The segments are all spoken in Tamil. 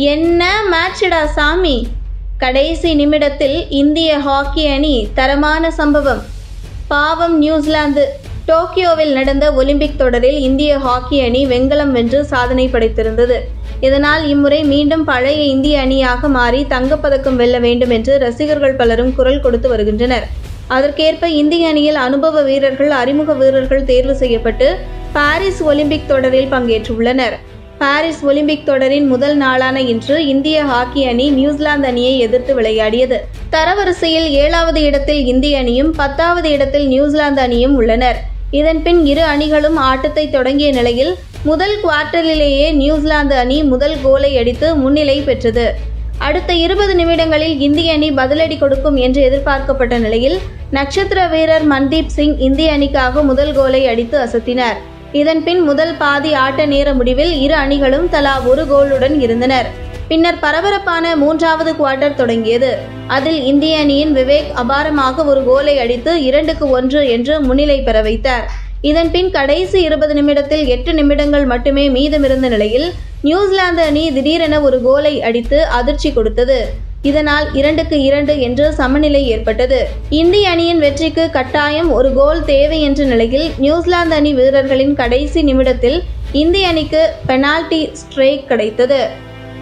என்ன மேட்சடா சாமி? கடைசி நிமிடத்தில் இந்திய ஹாக்கி அணி தரமான சம்பவம். பாவம் நியூசிலாந்து. டோக்கியோவில் நடந்த ஒலிம்பிக் தொடரில் இந்திய ஹாக்கி அணி வெண்கலம் வென்று சாதனை படைத்திருந்தது. இதனால் இம்முறை மீண்டும் பழைய இந்திய அணியாக மாறி தங்கப்பதக்கம் வெல்ல வேண்டும் என்று ரசிகர்கள் பலரும் குரல் கொடுத்து வருகின்றனர். அதற்கேற்ப இந்திய அணியில் அனுபவ வீரர்கள் அறிமுக வீரர்கள் தேர்வு செய்யப்பட்டு பாரிஸ் ஒலிம்பிக் தொடரில் பங்கேற்றுள்ளனர். பாரிஸ் ஒலிம்பிக் தொடரின் முதல் நாளான இன்று இந்திய ஹாக்கி அணி நியூசிலாந்து அணியை எதிர்த்து விளையாடியது. தரவரிசையில் ஏழாவது இடத்தில் இந்திய அணியும் பத்தாவது இடத்தில் நியூசிலாந்து அணியும் உள்ளனர். இதன்பின் இரு அணிகளும் ஆட்டத்தை தொடங்கிய நிலையில் முதல் குவார்ட்டரிலேயே நியூசிலாந்து அணி முதல் கோலை அடித்து முன்னிலை பெற்றது. அடுத்த இருபது நிமிடங்களில் இந்திய அணி பதிலடி கொடுக்கும் என்று எதிர்பார்க்கப்பட்ட நிலையில் நட்சத்திர வீரர் மன்தீப் சிங் இந்திய அணிக்காக முதல் கோலை அடித்து அசத்தினார். இதன்பின் முதல் பாதி ஆட்ட நேர முடிவில் இரு அணிகளும் தலா ஒரு கோலுடன் இருந்தனர். பின்னர் பரபரப்பான மூன்றாவது குவார்ட்டர் தொடங்கியது. அதில் இந்திய அணியின் விவேக் அபாரமாக ஒரு கோலை அடித்து இரண்டுக்கு ஒன்று என்று முன்னிலை பெற வைத்தார். இதன்பின் கடைசி இருபது நிமிடத்தில் எட்டு நிமிடங்கள் மட்டுமே மீதமிருந்த நிலையில் நியூசிலாந்து அணி திடீரென ஒரு கோலை அடித்து அதிர்ச்சி கொடுத்தது. இதனால் இரண்டுக்கு இரண்டு என்று சமநிலை ஏற்பட்டது. இந்திய அணியின் வெற்றிக்கு கட்டாயம் ஒரு கோல் தேவை என்ற நிலையில் நியூசிலாந்து அணி வீரர்களின் கடைசி நிமிடத்தில் இந்திய அணிக்கு பெனால்டி ஸ்ட்ரைக் கிடைத்தது.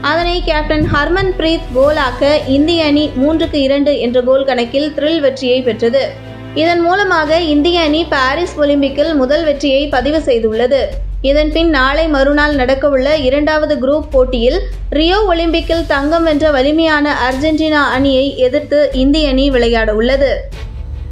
அதனை கேப்டன் ஹர்மன் பிரீத் கோலாக்க இந்திய அணி மூன்றுக்கு இரண்டு என்ற கோல் கணக்கில் த்ரில் வெற்றியை பெற்றது. இதன் மூலமாக இந்திய அணி பாரிஸ் ஒலிம்பிக்கில் முதல் வெற்றியை பதிவு செய்துள்ளது. இதன்பின் நாளை மறுநாள் நடக்கவுள்ள இரண்டாவது குரூப் போட்டியில் ரியோ ஒலிம்பிக்கில் தங்கம் வென்ற வலிமையான அர்ஜென்டினா அணியை எதிர்த்து இந்திய அணி விளையாட உள்ளது